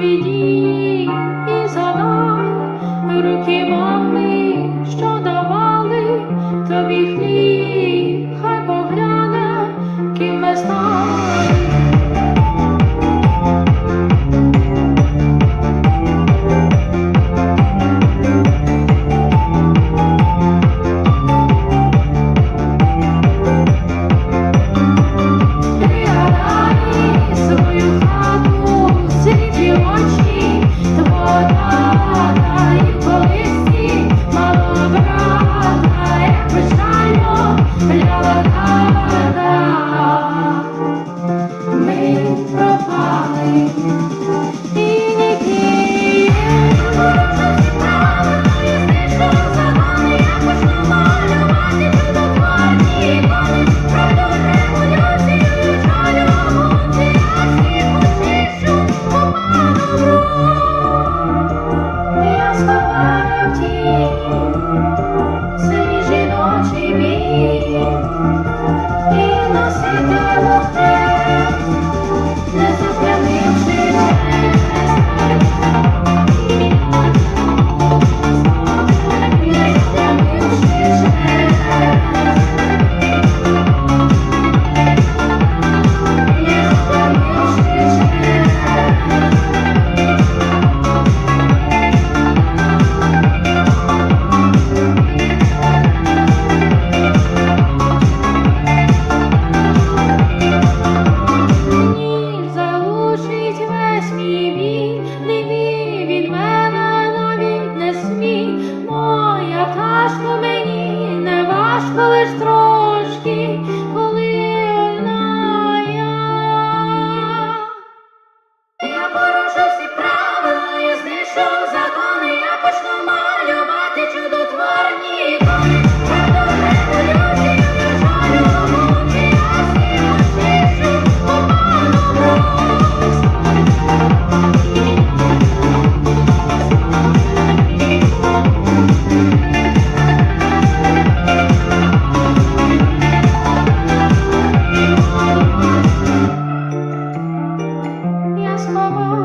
дім і задай руки мами, що давали тобі хліб, хай погляне, ким ми стали. power, power. mama.